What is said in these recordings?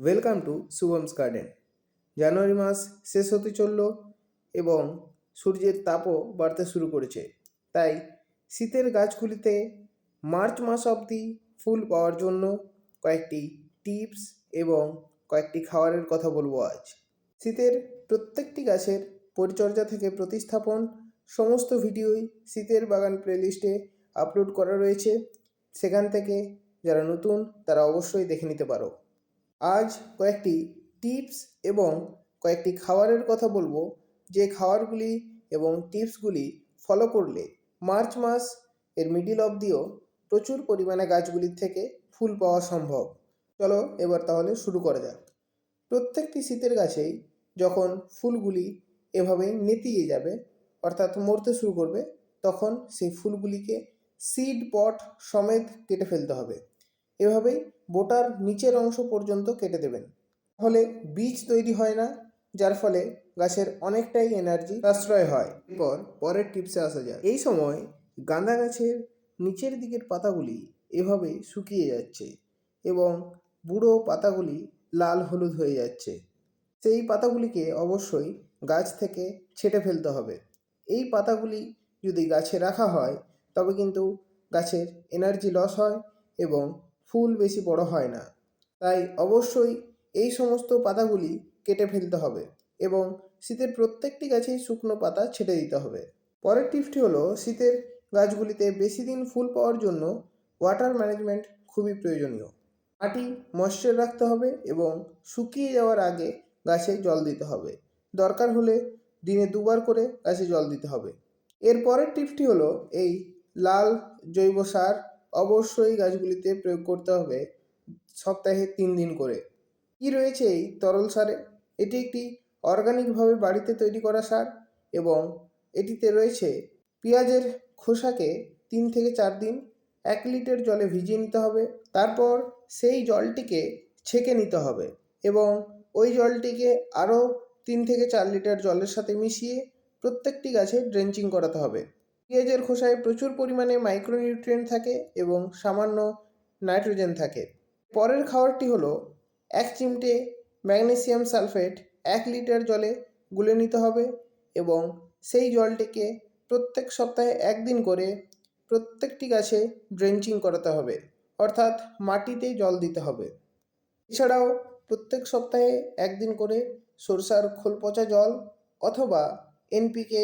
Welcome to শুভমস garden জানুয়ারি মাস শেষ হতে চলল এবং সূর্যের তাপও বাড়তে শুরু করেছে। তাই শীতের গাছগুলিতে মার্চ মাস অবধি ফুল পাওয়ার জন্য কয়েকটি টিপস এবং কয়েকটি খাবারের কথা বলব আজ। শীতের প্রত্যেকটি গাছের পরিচর্যা থেকে প্রতিস্থাপন সমস্ত ভিডিওই শীতের বাগান প্লেলিস্টে আপলোড করা রয়েছে। সেখান থেকে যারা নতুন তারা অবশ্যই দেখে নিতে পারো। আজ কয়েকটি টিপস এবং কয়েকটি খাবারের কথা বলব। যে খাবারগুলি এবং টিপসগুলি ফলো করলে মার্চ মাস এর মিডিল অবধিও প্রচুর পরিমাণে গাছগুলির থেকে ফুল পাওয়া সম্ভব। চলো এবার তাহলে শুরু করা যাক। প্রত্যেকটি শীতের গাছেই যখন ফুলগুলি এভাবে নেতিয়ে যাবে, অর্থাৎ মরতে শুরু করবে, তখন সেই ফুলগুলিকে সিড পট সমেত কেটে ফেলতে হবে। এভাবেই বোটার নিচের অংশ পর্যন্ত কেটে দেবেন। ফলে বীজ তৈরি হয় না, যার ফলে গাছের অনেকটাই এনার্জি সাশ্রয় হয়। এরপর পরের টিপসে আসা যায় এই সময় গাঁদা গাছের নিচের দিকের পাতাগুলি এভাবে শুকিয়ে যাচ্ছে এবং বুড়ো পাতাগুলি লাল হলুদ হয়ে যাচ্ছে। সেই পাতাগুলিকে অবশ্যই গাছ থেকে ছেটে ফেলতে হবে। এই পাতাগুলি যদি গাছে রাখা হয়, তবে কিন্তু গাছের এনার্জি লস হয় এবং ফুল বেশি বড় হয় না। তাই অবশ্যই এই সমস্ত পাতাগুলি কেটে ফেলতে হবে এবং শীতের প্রত্যেকটি গাছেই শুকনো পাতা ছেটে দিতে হবে। পরের টিপসটি হলো, শীতের গাছগুলিতে বেশি দিন ফুল পাওয়ার জন্য ওয়াটার ম্যানেজমেন্ট খুবই প্রয়োজনীয়। মাটি ময়েশ্চার রাখতে হবে এবং শুকিয়ে যাওয়ার আগে গাছে জল দিতে হবে। দরকার হলে দিনে দুবার করে গাছে জল দিতে হবে। এর পরের টিপসটি হলো, এই লাল জৈব সার অবশ্যই গাছগুলিতে প্রয়োগ করতে হবে সপ্তাহে তিন দিন করে। কি রয়েছে এই তরল সারে? এটি একটি অর্গানিকভাবে বাড়িতে তৈরি করা সার এবং এটিতে রয়েছে পেঁয়াজের খোসাকে তিন থেকে চার দিন এক লিটার জলে ভিজিয়ে নিতে হবে। তারপর সেই জলটিকে ছেঁকে নিতে হবে এবং ওই জলটিকে আরও তিন থেকে চার লিটার জলের সাথে মিশিয়ে প্রত্যেকটি গাছে ড্রেঞ্চিং করাতে হবে। পেঁয়াজের খোসায় প্রচুর পরিমাণে মাইক্রোনিউট্রিয়েন্ট থাকে এবং সামান্য নাইট্রোজেন থাকে। পরের খাবারটি হলো এক চিমটে ম্যাগনেসিয়াম সালফেট এক লিটার জলে গুলে নিতে হবে এবং সেই জলটিকে প্রত্যেক সপ্তাহে একদিন করে প্রত্যেকটি গাছে ড্রেঞ্চিং করাতে হবে, অর্থাৎ মাটিতে জল দিতে হবে। এছাড়াও প্রত্যেক সপ্তাহে একদিন করে সরষার খোল পচা জল অথবা এনপিকে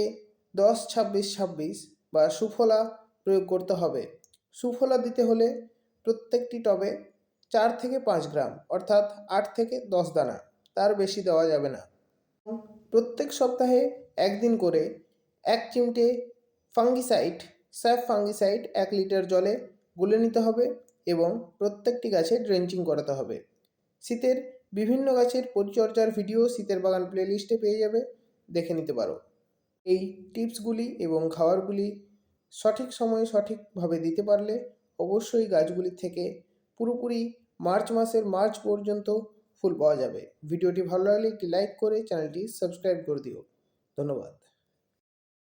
দশ, ছাব্বিশ ছাব্বিশ বা সুফলা প্রয়োগ করতে হবে। সুফলা দিতে হলে প্রত্যেকটি টবে চার থেকে পাঁচ গ্রাম, অর্থাৎ আট থেকে দশ দানা, তার বেশি দেওয়া যাবে না। প্রত্যেক সপ্তাহে একদিন করে এক চিমটে ফাঙ্গিসাইড, স্যাফ ফাঙ্গিসাইড এক লিটার জলে গুলে নিতে হবে এবং প্রত্যেকটি গাছে ড্রেঞ্চিং করাতে হবে। শীতের বিভিন্ন গাছের পরিচর্যার ভিডিও শীতের বাগান প্লেলিস্টে পেয়ে যাবে, দেখে নিতে পারো। এই টিপসগুলি এবং খাবারগুলি সঠিক সময়ে সঠিকভাবে দিতে পারলে অবশ্যই গাছগুলি থেকে পুরোপুরি মার্চ মাসের মার্চ পর্যন্ত ফুল পাওয়া যাবে। ভিডিওটি ভালো লাগলে একটি লাইক করে চ্যানেলটি সাবস্ক্রাইব করে দিও। ধন্যবাদ।